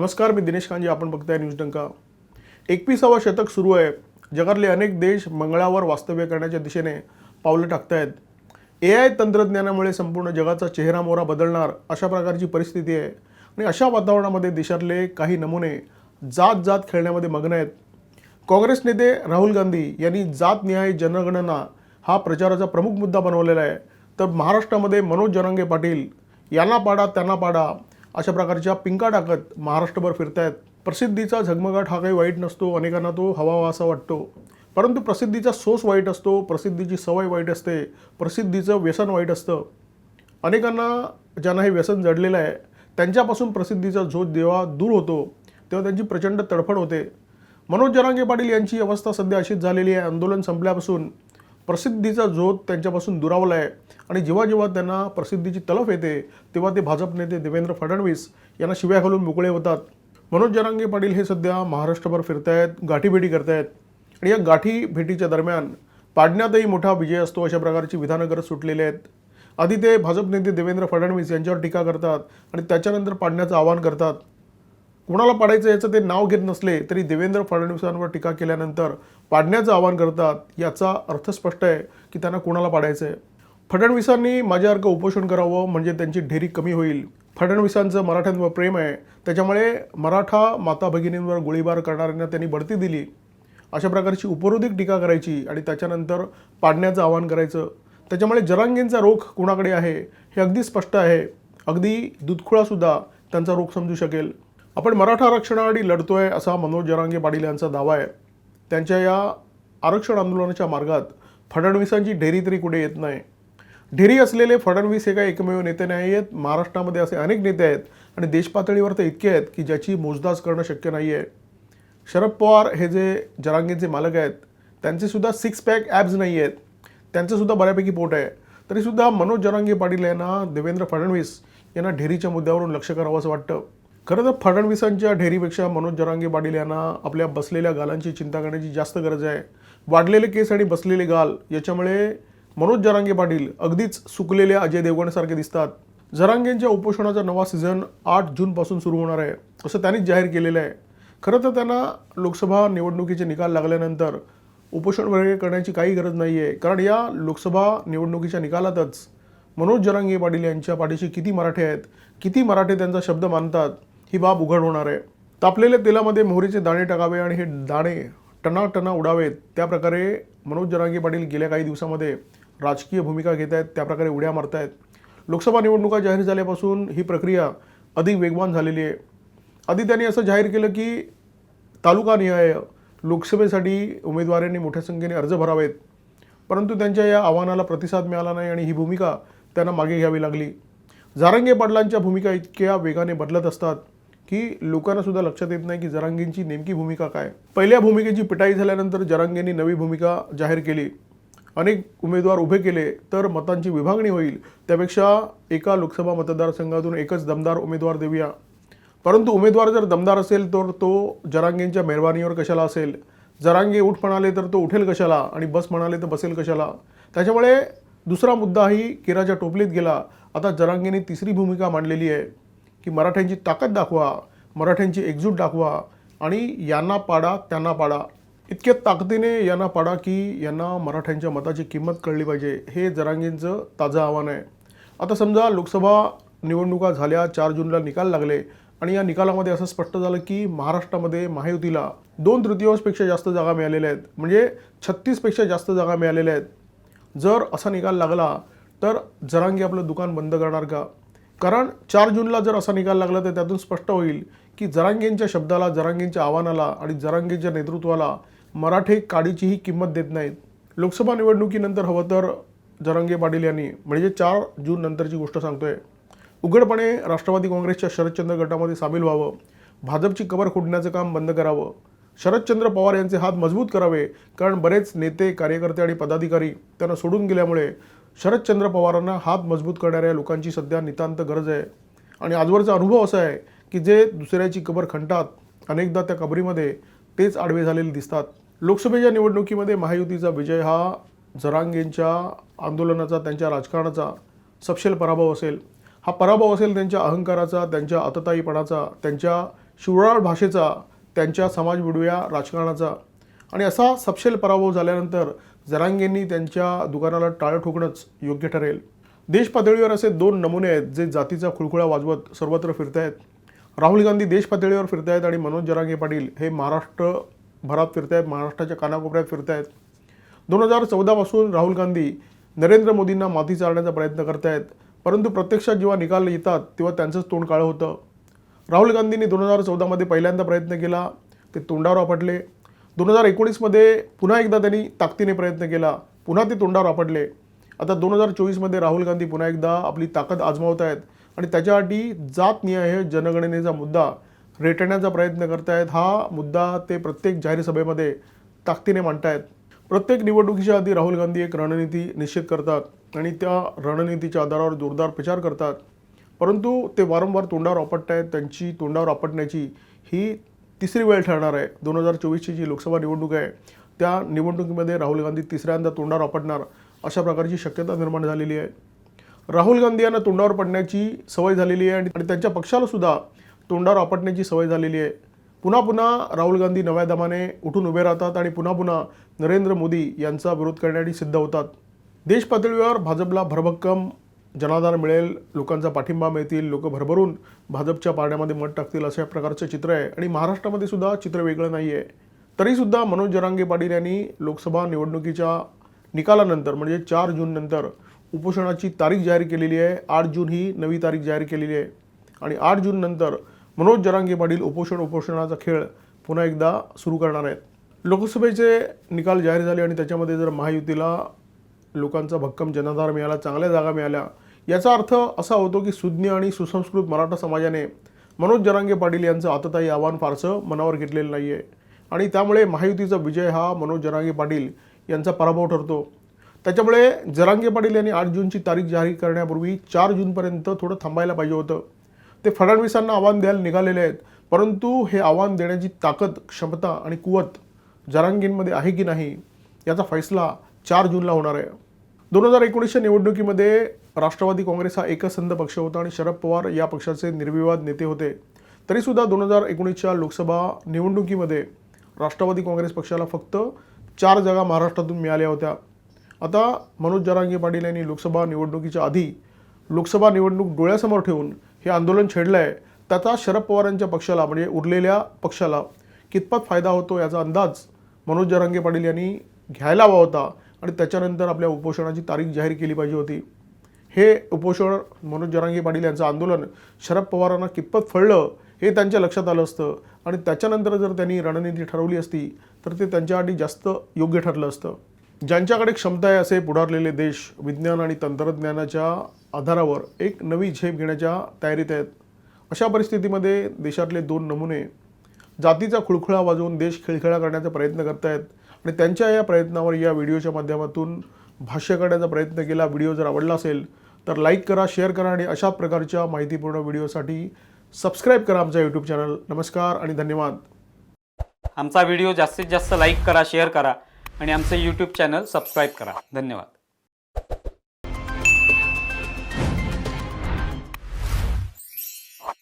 नमस्कार मी दिनेश कांजी आपण बघताय न्यूज डंका. एकविसावा शतक सुरू आहे. जगातले अनेक देश मंगळावर वास्तव्य करण्याच्या दिशेने पावलं टाकतायत. ए आय तंत्रज्ञानामुळे संपूर्ण जगाचा चेहरा मोहरा बदलणार अशा प्रकारची परिस्थिती आहे. आणि अशा वातावरणामध्ये देशातले काही नमुने जात जात खेळण्यामध्ये मग्न आहेत. काँग्रेस नेते राहुल गांधी यांनी जातनिहाय जनगणना हा प्रचाराचा प्रमुख मुद्दा बनवलेला आहे. तर महाराष्ट्रामध्ये मनोज जरांगे पाटील यांना पाडा त्यांना पाडा अशा प्रकारच्या पिंका टाकत महाराष्ट्रभर फिरतायत. प्रसिद्धीचा झगमगाट हा काही वाईट नसतो अनेकांना तो हवा असा वाटतो. परंतु प्रसिद्धीचा सोस वाईट असतो प्रसिद्धीची सवय वाईट असते प्रसिद्धीचं व्यसन वाईट असतं. अनेकांना ज्यांना हे व्यसन जडलेलं आहे त्यांच्यापासून प्रसिद्धीचा झोत जेव्हा दूर होतो तेव्हा त्यांची प्रचंड तडफड होते. मनोज जरांगे पाटील यांची अवस्था सध्या अशीच झालेली आहे. आंदोलन संपल्यापासून प्रसिद्धीचा जोत त्यांच्यापासून दुरावला आहे. आणि जेव्हा जेव्हा त्यांना प्रसिद्धीची तलफ येते तेव्हा ते भाजप नेते देवेंद्र फडणवीस यांना शिव्या घालून मोकळे होतात. मनोज जरांगे पाटील हे सध्या महाराष्ट्रभर फिरतायत गाठीभेटी करतायत. आणि या गाठी भेटीच्या दरम्यान पाडण्यातही मोठा विजय असतो अशा प्रकारची विधानं करत सुटलेली आहेत. आधी ते भाजप नेते देवेंद्र फडणवीस यांच्यावर टीका करतात आणि त्याच्यानंतर पाडण्याचं आवाहन करतात. कुणाला पाडायचं याचं ते नाव घेत नसले तरी देवेंद्र फडणवीसांवर टीका केल्यानंतर पाडण्याचं आवाहन करतात याचा अर्थ स्पष्ट आहे की त्यांना कुणाला पाडायचं आहे? फडणवीसांनी माझ्यासारखं उपोषण करावं म्हणजे त्यांची ढेरी कमी होईल. फडणवीसांचं मराठ्यांवर प्रेम आहे. त्याच्यामुळे मराठा माता भगिनींवर गोळीबार करणाऱ्यांना त्यांनी बढती दिली. अशा प्रकारची उपरोधिक टीका करायची आणि त्याच्यानंतर पाडण्याचं आवाहन करायचं. त्याच्यामुळे जरांगींचा रोख कुणाकडे आहे हे अगदी स्पष्ट आहे. अगदी दुधखुळासुद्धा त्यांचा रोख समजू शकेल. आपण मराठा आरक्षणासाठी लढतोय असा मनोज जरांगे पाटील यांचा दावा आहे. त्यांच्या या आरक्षण आंदोलनाच्या मार्गात फडणवीसांची ढेरी तरी कुठे येत नाही. ढेरी असलेले फडणवीस हे काही एकमेव नेते नाही आहेत. महाराष्ट्रामध्ये असे अनेक नेते आहेत आणि देशपातळीवर तर इतके आहेत की ज्याची मोजदास करणं शक्य नाही आहे शरद पवार हे जे जरांगेचे मालक आहेत त्यांचेसुद्धा सिक्स पॅक ॲब्स नाही आहेत. त्यांचंसुद्धा बऱ्यापैकी पोट आहे. तरीसुद्धा मनोज जरांगे पाटील यांना देवेंद्र फडणवीस यांना ढेरीच्या मुद्द्यावरून लक्ष करावं असं वाटतं. खरं तर फडणवीसांच्या ढेरीपेक्षा मनोज जरांगे पाटील यांना आपल्या बसलेल्या गालांची चिंता करण्याची जास्त गरज आहे. वाढलेले केस आणि बसलेले गाल याच्यामुळे मनोज जरांगे पाटील अगदीच सुकलेल्या अजय देवगणसारखे दिसतात. जरांगेंच्या उपोषणाचा नवा सीझन आठ जूनपासून सुरू होणार आहे असं त्यांनीच जाहीर केलेलं आहे. खरं तर त्यांना लोकसभा निवडणुकीचे निकाल लागल्यानंतर उपोषण वगैरे करण्याची काही गरज नाही आहे कारण या लोकसभा निवडणुकीच्या निकालातच मनोज जरांगे पाटील यांच्या पाठीशी किती मराठे आहेत किती मराठे त्यांचा शब्द मानतात ही बाब उघड होणार आहे. तापलेल्या तेलामध्ये मोहरीचे दाणे टाकावे आणि हे दाणे टनाटना उडावेत त्याप्रकारे मनोज जरांगे पाटील गेल्या काही दिवसामध्ये राजकीय भूमिका घेत आहेत त्याप्रकारे उड्या मारत आहेत लोकसभा निवडणुका जाहीर झाल्यापासून ही प्रक्रिया अधिक वेगवान झालेली आहे. आधी त्यांनी असं जाहीर केलं की तालुकानिहाय लोकसभेसाठी उमेदवारांनी मोठ्या संख्येने अर्ज भरावेत. परंतु त्यांच्या या आव्हानाला प्रतिसाद मिळाला नाही आणि ही भूमिका त्यांना मागे घ्यावी लागली. जारंगे पाटलांच्या भूमिका इतक्या वेगाने बदलत असतात. की लोकांना सुद्धा लक्षात येत नाही की जरांगेंची नेमकी भूमिका काय. पहिल्या भूमिकेची पिटाई झाल्यानंतर जरांगेंनी नवी भूमिका जाहीर केली. अनेक उमेदवार उभे केले तर मतांची विभागणी होईल. त्यापेक्षा एका लोकसभा मतदारसंघातून एकच दमदार उमेदवार देऊया. परंतु उमेदवार जर दमदार असेल तर तो जरांगेंच्या मेहरबानीवर कशाला असेल? जरांगे उठ म्हणाले तर तो उठेल कशाला? आणि बस म्हणाले तर बसेल कशाला? त्याच्यामुळे दुसरा मुद्दाही केराच्या टोपलीत गेला. आता जरांगेने तिसरी भूमिका मांडलेली आहे. की मराठ्यांची ताकद दाखवा मराठ्यांची एकजूट दाखवा आणि यांना पाडा त्यांना पाडा. इतक्या ताकदीने यांना पाडा की यांना मराठ्यांच्या मताची किंमत कळली पाहिजे हे जरांगेंचं ताजं आव्हान आहे. आता समजा लोकसभा निवडणुका झाल्या चार जूनला निकाल लागले आणि या निकालामध्ये असं स्पष्ट झालं की महाराष्ट्रामध्ये महायुतीला दोन तृतीयांशपेक्षा जास्त जागा मिळालेल्या आहेत म्हणजे छत्तीसपेक्षा जास्त जागा मिळालेल्या आहेत. जर असा निकाल लागला तर जरांगी आपलं दुकान बंद करणार का? कारण चार जूनला जर असा निकाल लागला तर त्यातून स्पष्ट होईल की जरांगेंच्या शब्दाला जरांगेंच्या आव्हानाला आणि जरांगेंच्या नेतृत्वाला मराठे काडीचीही किंमत देत नाहीत. लोकसभा निवडणुकीनंतर हवं तर जरांगे पाटील यांनी म्हणजे चार जून नंतरची गोष्ट सांगतोय उघडपणे राष्ट्रवादी काँग्रेसच्या शरदचंद्र गटामध्ये सामील व्हावं भाजपची कबर खोडण्याचं काम बंद करावं शरदचंद्र पवार यांचे हात मजबूत करावे कारण बरेच नेते कार्यकर्ते आणि पदाधिकारी त्यांना सोडून गेल्यामुळे शरदचंद्र पवारांना हात मजबूत करणाऱ्या लोकांची सध्या नितांत गरज आहे. आणि आजवरचा अनुभव असा आहे की जे दुसऱ्याची कबर खणतात अनेकदा त्या कबरीमध्ये तेच आडवे झालेले दिसतात. लोकसभेच्या निवडणुकीमध्ये महायुतीचा विजय हा जरांगेंच्या आंदोलनाचा त्यांच्या राजकारणाचा सपशेल पराभव असेल. हा पराभव असेल त्यांच्या अहंकाराचा त्यांच्या अतताईपणाचा त्यांच्या शिवराळ भाषेचा त्यांच्या समाजबुडव्या राजकारणाचा. आणि असा सपशेल पराभव झाल्यानंतर जरांगेंनी त्यांच्या दुकानाला टाळं ठोकणंच योग्य ठरेल. देश पातळीवर असे दोन नमुने आहेत जे जातीचा खुळखुळा वाजवत सर्वत्र फिरतायत. राहुल गांधी देश पातळीवर फिरतायत आणि मनोज जरांगे पाटील हे महाराष्ट्र भरात फिरत फिरतायत महाराष्ट्राच्या कानाकोपऱ्यात फिरतायत. दोन हजार चौदापासून राहुल गांधी नरेंद्र मोदींना माती चारण्याचा प्रयत्न करतायत परंतु प्रत्यक्षात जेव्हा निकाल येतात तेव्हा त्यांचंच तोंड काळं होतं. राहुल गांधींनी दोन हजार चौदामध्ये पहिल्यांदा प्रयत्न केला ते तोंडावर आपटले. दोन हजार एकोणीसमध्ये पुन्हा एकदा त्यांनी ताकदीने प्रयत्न केला. पुन्हा ते तोंडावर आपटले. आता दोन हजार चोवीसमध्ये राहुल गांधी पुन्हा एकदा आपली ताकद आजमावत आहेत आणि त्याच्यासाठी जातनिहाय जनगणनेचा मुद्दा रेटण्याचा प्रयत्न करतायत. हा मुद्दा ते प्रत्येक जाहीर सभेमध्ये ताकदीने मांडतायत. प्रत्येक निवडणुकीच्या आधी राहुल गांधी एक रणनीती निश्चित करतात आणि त्या रणनीतीच्या आधारावर जोरदार प्रचार करतात. परंतु ते वारंवार तोंडावर आपटत आहेत त्यांची तोंडावर आपटण्याची ही तिसरी वेळ ठरणार आहे. दोन हजार चोवीसची जी लोकसभा निवडणूक आहे त्या निवडणुकीमध्ये राहुल गांधी तिसऱ्यांदा तोंडावर आपटणार अशा प्रकारची शक्यता निर्माण झालेली आहे. राहुल गांधी यांना तोंडावर पडण्याची सवय झालेली आहे आणि आणि त्यांच्या पक्षाला सुद्धा तोंडावर आपटण्याची सवय झालेली आहे. पुन्हा पुन्हा राहुल गांधी नव्या दमाने उठून उभे राहतात आणि पुन्हा पुन्हा नरेंद्र मोदी यांचा विरोध करण्यासाठी सिद्ध होतात. देश पातळीवर भाजपला भरभक्कम जनाधार मिळेल लोकांचा पाठिंबा मिळतील लोक भरभरून भाजपच्या पारड्यामध्ये मत टाकतील अशा प्रकारचं चित्र आहे. आणि महाराष्ट्रामध्ये सुद्धा चित्र वेगळं नाही आहे तरीसुद्धा मनोज जरांगे पाटील यांनी लोकसभा निवडणुकीच्या निकालानंतर म्हणजे चार जूननंतर उपोषणाची तारीख जाहीर केलेली आहे. आठ जून ही नवी तारीख जाहीर केलेली आहे. आणि आठ जूननंतर मनोज जरांगे पाटील उपोषण उपोषणाचा खेळ पुन्हा एकदा सुरू करणार आहेत. लोकसभेचे निकाल जाहीर झाले आणि त्याच्यामध्ये जर महायुतीला लोकांचा भक्कम जनाधार मिळाला चांगल्या जागा मिळाल्या. याचा अर्थ असा होतो की सुज्ञ आणि सुसंस्कृत मराठा समाजाने मनोज जरांगे पाटील यांचं आतताई आव्हान फारसं मनावर घेतलेलं नाही आहे आणि त्यामुळे महायुतीचा विजय हा मनोज जरांगे पाटील यांचा पराभव ठरतो. त्याच्यामुळे जरांगे पाटील यांनी आठ जूनची तारीख जाहीर करण्यापूर्वी चार जूनपर्यंत थोडं थांबायला पाहिजे होतं. ते फडणवीसांना आव्हान द्यायला निघालेले आहेत. परंतु हे आव्हान देण्याची ताकद क्षमता आणि कुवत जरांगींमध्ये आहे की नाही याचा फैसला चार जूनला होणार आहे. दोन हजार एकोणीसच्या निवडणुकीमध्ये राष्ट्रवादी काँग्रेस हा एकसंध पक्ष होता आणि शरद पवार या पक्षाचे निर्विवाद नेते होते. तरीसुद्धा दोन हजार एकोणीसच्या लोकसभा निवडणुकीमध्ये राष्ट्रवादी काँग्रेस पक्षाला फक्त चार जागा महाराष्ट्रातून मिळाल्या होत्या. आता मनोज जरांगे पाटील यांनी लोकसभा निवडणुकीच्या आधी लोकसभा निवडणूक डोळ्यासमोर ठेवून हे आंदोलन छेडलं आहे त्याचा शरद पवारांच्या पक्षाला म्हणजे उरलेल्या पक्षाला कितपत फायदा होतो याचा अंदाज मनोज जरांगे पाटील यांनी घ्यायला हवा होता. आणि त्याच्यानंतर आपल्या उपोषणाची तारीख जाहीर केली पाहिजे होती. हे उपोषण मनोज जरांगी पाटील यांचं आंदोलन शरद पवारांना कितपत फळलं हे त्यांच्या लक्षात आलं असतं. आणि त्याच्यानंतर जर त्यांनी रणनीती ठरवली असती तर ते त्यांच्यासाठी जास्त योग्य ठरलं असतं. ज्यांच्याकडे क्षमता आहे असे पुढारलेले देश विज्ञान आणि तंत्रज्ञानाच्या आधारावर एक नवी झेप घेण्याच्या तयारीत आहेत. अशा परिस्थितीमध्ये देशातले दोन नमुने जातीचा खुळखुळा वाजवून देश खिळखिळा करण्याचा प्रयत्न करतायत. आणि त्यांच्या या प्रयत्नावर या व्हिडिओच्या माध्यमातून भाष्य करण्याचा प्रयत्न केला. व्हिडिओ जर आवडला असेल तर लाईक करा शेअर करा आणि अशा प्रकारच्या माहितीपूर्ण व्हिडिओसाठी सबस्क्राईब करा आमचा यूट्यूब चॅनल नमस्कार आणि धन्यवाद. आमचा व्हिडिओ जास्तीत जास्त लाईक करा शेअर करा आणि आमचं यूट्यूब चॅनल सबस्क्राईब करा. धन्यवाद.